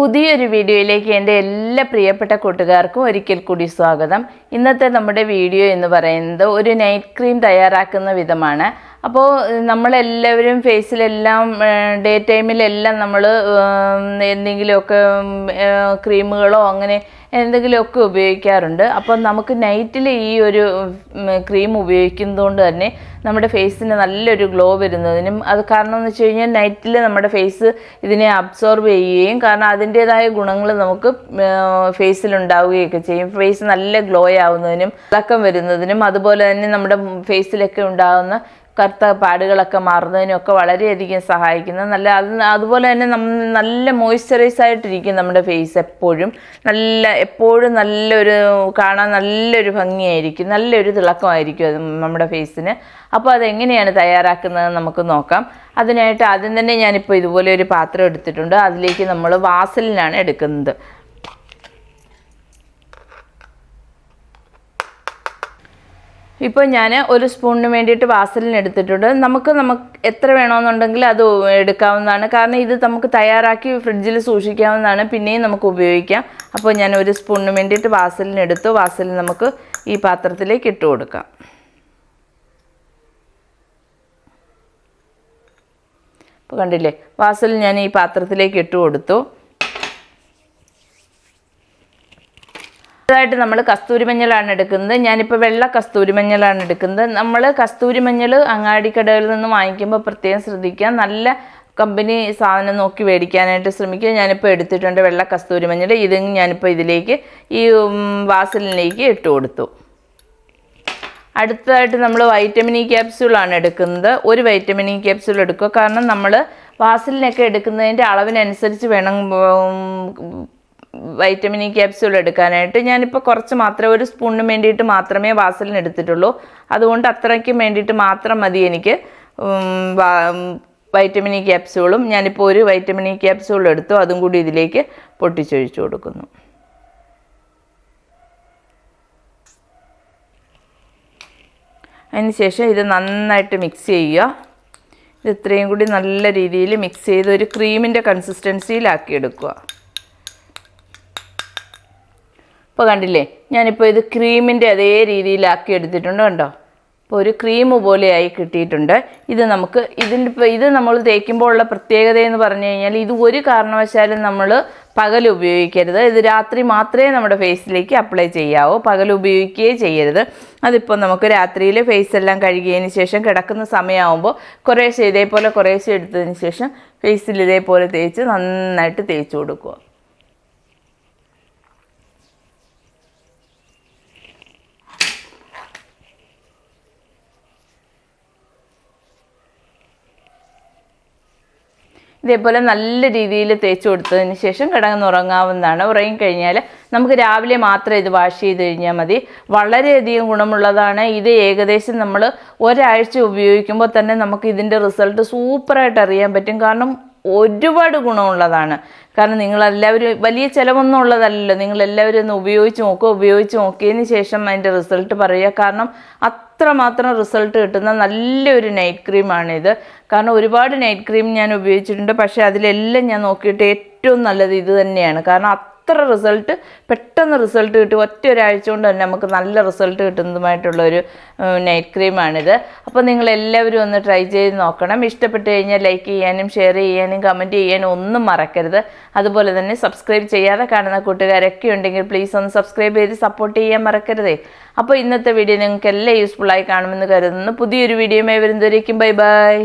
പുതിയൊരു വീഡിയോയിലേക്ക് എന്റെ എല്ലാ പ്രിയപ്പെട്ട കൂട്ടുകാർക്കും ഒരിക്കൽ കൂടി സ്വാഗതം. ഇന്നത്തെ നമ്മുടെ വീഡിയോ എന്ന് പറയുന്നത് ഒരു നൈറ്റ് ക്രീം തയ്യാറാക്കുന്ന വിധമാണ്. അപ്പോൾ നമ്മളെല്ലാവരും ഫേസിലെല്ലാം ഡേ ടൈമിലെല്ലാം നമ്മൾ എന്തെങ്കിലുമൊക്കെ ക്രീമുകളോ അങ്ങനെ എന്തെങ്കിലുമൊക്കെ ഉപയോഗിക്കാറുണ്ട്. അപ്പോൾ നമുക്ക് നൈറ്റിൽ ഈ ഒരു ക്രീം ഉപയോഗിക്കുന്നതുകൊണ്ട് തന്നെ നമ്മുടെ ഫേസിന് നല്ലൊരു ഗ്ലോ വരുന്നതിനും അത് കാരണം എന്ന് വെച്ച് കഴിഞ്ഞാൽ നൈറ്റിൽ നമ്മുടെ ഫേസ് ഇതിനെ അബ്സോർബ് ചെയ്യുകയും കാരണം അതിന്റേതായ ഗുണങ്ങൾ നമുക്ക് ഫേസിലുണ്ടാവുകയൊക്കെ ചെയ്യും. ഫേസ് നല്ല ഗ്ലോ ആവുന്നതിനും തിളക്കം വരുന്നതിനും അതുപോലെ തന്നെ നമ്മുടെ ഫേസിലൊക്കെ ഉണ്ടാകുന്ന കറുത്ത പാടുകളൊക്കെ മാറുന്നതിനും ഒക്കെ വളരെയധികം സഹായിക്കുന്ന. നല്ല അത് അതുപോലെ തന്നെ നമ്മൾ നല്ല മോയ്സ്ചറൈസ് ആയിട്ടിരിക്കും നമ്മുടെ ഫേസ് എപ്പോഴും. നല്ല എപ്പോഴും നല്ലൊരു കാണാൻ നല്ലൊരു ഭംഗിയായിരിക്കും. നല്ലൊരു തിളക്കമായിരിക്കും അത് നമ്മുടെ ഫേസിന് അപ്പോൾ അതെങ്ങനെയാണ് തയ്യാറാക്കുന്നത് നമുക്ക് നോക്കാം. അതിനായിട്ട് ആദ്യം തന്നെ ഞാനിപ്പോൾ ഇതുപോലെ ഒരു പാത്രം എടുത്തിട്ടുണ്ട്. അതിലേക്ക് നമ്മൾ വാസലിനാണ് എടുക്കുന്നത്. ഇപ്പോൾ ഞാൻ ഒരു സ്പൂണിന് വേണ്ടിയിട്ട് വാസലിന് എടുത്തിട്ടുണ്ട്. നമുക്ക് നമുക്ക് എത്ര വേണമെന്നുണ്ടെങ്കിൽ അത് എടുക്കാവുന്നതാണ്. കാരണം ഇത് നമുക്ക് തയ്യാറാക്കി ഫ്രിഡ്ജിൽ സൂക്ഷിക്കാവുന്നതാണ്. പിന്നെയും നമുക്ക് ഉപയോഗിക്കാം. അപ്പോൾ ഞാൻ ഒരു സ്പൂണിന് വേണ്ടിയിട്ട് വാസലിൻ എടുത്തു. വാസലിൻ നമുക്ക് ഈ പാത്രത്തിലേക്ക് ഇട്ട് കൊടുക്കാം. അപ്പോൾ കണ്ടില്ലേ? വാസലിൻ ഞാൻ ഈ പാത്രത്തിലേക്ക് ഇട്ട് കൊടുത്തു. അടുത്തതായിട്ട് നമ്മൾ കസ്തൂരി മഞ്ഞളാണ് എടുക്കുന്നത്. ഞാനിപ്പോൾ വെള്ള കസ്തൂരി മഞ്ഞളാണ് എടുക്കുന്നത്. നമ്മൾ കസ്തൂരി മഞ്ഞൾ അങ്ങാടിക്കടകളിൽ നിന്ന് വാങ്ങിക്കുമ്പോൾ പ്രത്യേകം ശ്രദ്ധിക്കുക. നല്ല കമ്പനി സാധനം നോക്കി മേടിക്കാനായിട്ട് ശ്രമിക്കുക. ഞാനിപ്പോൾ എടുത്തിട്ടുണ്ട് വെള്ള കസ്തൂരി മഞ്ഞൾ ഇത് ഞാനിപ്പോൾ ഇതിലേക്ക് ഈ വാസലിലേക്ക് ഇട്ട് കൊടുത്തു. അടുത്തതായിട്ട് നമ്മൾ വൈറ്റമിൻ ഇ ക്യാപ്സ്യൂളാണ് എടുക്കുന്നത്. ഒരു വൈറ്റമിൻ ഇ ക്യാപ്സ്യൂൾ എടുക്കുക. കാരണം നമ്മൾ വാസലിനൊക്കെ എടുക്കുന്നതിന്റെ അളവിനനുസരിച്ച് വേണം വൈറ്റമിൻ ഇ ക്യാപ്സ്യൂൾ എടുക്കാനായിട്ട് ഞാനിപ്പോൾ കുറച്ച് മാത്രമേ ഒരു സ്പൂണിന് വേണ്ടിയിട്ട് മാത്രമേ വാസലിന് എടുത്തിട്ടുള്ളൂ. അതുകൊണ്ട് അത്രയ്ക്കും വേണ്ടിയിട്ട് മാത്രം മതി എനിക്ക്. വൈറ്റമിൻ ഇ ക്യാപ്സ്യൂളും ഞാനിപ്പോൾ ഒരു വൈറ്റമിൻ ഇ ക്യാപ്സ്യൂൾ എടുത്തു. അതും കൂടി ഇതിലേക്ക് പൊട്ടിച്ചൊഴിച്ചു കൊടുക്കുന്നു. അതിന് ശേഷം ഇത് നന്നായിട്ട് മിക്സ് ചെയ്യുക. ഇത് ഇത്രയും കൂടി നല്ല രീതിയിൽ മിക്സ് ചെയ്ത് ഒരു ക്രീമിന്റെ കൺസിസ്റ്റൻസിയിലാക്കി എടുക്കുക. ഇപ്പോൾ കണ്ടില്ലേ? ഞാനിപ്പോൾ ഇത് ക്രീമിന്റെ അതേ രീതിയിലാക്കി എടുത്തിട്ടുണ്ട് കണ്ടോ? ഇപ്പോൾ ഒരു ക്രീം പോലെയായി കിട്ടിയിട്ടുണ്ട്. ഇത് നമുക്ക് ഇതിന്റെ ഇത് നമ്മൾ തേക്കുമ്പോൾ ഉള്ള പ്രത്യേകത എന്ന് പറഞ്ഞു കഴിഞ്ഞാൽ ഇത് ഒരു കാരണവശാലും നമ്മൾ പകൽ ഉപയോഗിക്കരുത്. ഇത് രാത്രി മാത്രമേ നമ്മുടെ ഫേസിലേക്ക് അപ്ലൈ ചെയ്യാവൂ. പകൽ ഉപയോഗിക്കുകയേ ചെയ്യരുത്. അതിപ്പോൾ നമുക്ക് രാത്രിയിൽ ഫേസ് എല്ലാം കഴുകിയതിന് ശേഷം കിടക്കുന്ന സമയമാകുമ്പോൾ കുറേശ്ശെ ഇതേപോലെ കുറേശ്ശെ എടുത്തതിന് ശേഷം ഫേസിൽ ഇതേപോലെ തേച്ച് നന്നായിട്ട് തേച്ച് കൊടുക്കുക. ഇതേപോലെ നല്ല രീതിയിൽ തേച്ച് കൊടുത്തതിന് ശേഷം കിടന്നുറങ്ങാവുന്നതാണ്. ഉറങ്ങിക്കഴിഞ്ഞാൽ നമുക്ക് രാവിലെ മാത്രം ഇത് വാഷ് ചെയ്ത് കഴിഞ്ഞാൽ മതി. വളരെയധികം ഗുണമുള്ളതാണ്. ഇത് ഏകദേശം നമ്മൾ ഒരാഴ്ച ഉപയോഗിക്കുമ്പോൾ തന്നെ നമുക്ക് ഇതിന്റെ റിസൾട്ട് സൂപ്പറായിട്ട് അറിയാൻ പറ്റും. കാരണം ഒരുപാട് ഗുണമുള്ളതാണ്. കാരണം നിങ്ങളെല്ലാവരും വലിയ ചിലവൊന്നും ഉള്ളതല്ലല്ലോ നിങ്ങളെല്ലാവരും ഒന്ന് ഉപയോഗിച്ച് നോക്കുക ഉപയോഗിച്ച് നോക്കിയതിന് ശേഷം അതിന്റെ റിസൾട്ട് പറയുക. കാരണം അത്രമാത്രം റിസൾട്ട് കിട്ടുന്ന നല്ലൊരു നൈറ്റ് ക്രീമാണിത്. കാരണം ഒരുപാട് നൈറ്റ് ക്രീം ഞാൻ ഉപയോഗിച്ചിട്ടുണ്ട്. പക്ഷേ അതിലെല്ലാം ഞാൻ നോക്കിയിട്ട് ഏറ്റവും നല്ലത് ഇത് തന്നെയാണ്. കാരണം അത്ര റിസൾട്ട് പെട്ടെന്ന് റിസൾട്ട് കിട്ടും. ഒറ്റ ഒരാഴ്ച കൊണ്ട് തന്നെ നമുക്ക് നല്ല റിസൾട്ട് കിട്ടുന്നതുമായിട്ടുള്ള ഒരു നൈറ്റ് ക്രീമാണിത് അപ്പോൾ നിങ്ങൾ എല്ലാവരും ഒന്ന് ട്രൈ ചെയ്ത് നോക്കണം. ഇഷ്ടപ്പെട്ട് കഴിഞ്ഞാൽ ലൈക്ക് ചെയ്യാനും ഷെയർ ചെയ്യാനും കമന്റ് ചെയ്യാനും ഒന്നും മറക്കരുത്. അതുപോലെ തന്നെ സബ്സ്ക്രൈബ് ചെയ്യാതെ കാണുന്ന കൂട്ടുകാരൊക്കെ ഉണ്ടെങ്കിൽ പ്ലീസ് ഒന്ന് സബ്സ്ക്രൈബ് ചെയ്ത് സപ്പോർട്ട് ചെയ്യാൻ മറക്കരുതേ. അപ്പോൾ ഇന്നത്തെ വീഡിയോ നിങ്ങൾക്ക് എല്ലാം യൂസ്ഫുള്ളായി കാണുമെന്ന് കരുതുന്നു. പുതിയൊരു വീഡിയോയുമായി വരുന്നതായിരിക്കും ബൈ ബൈ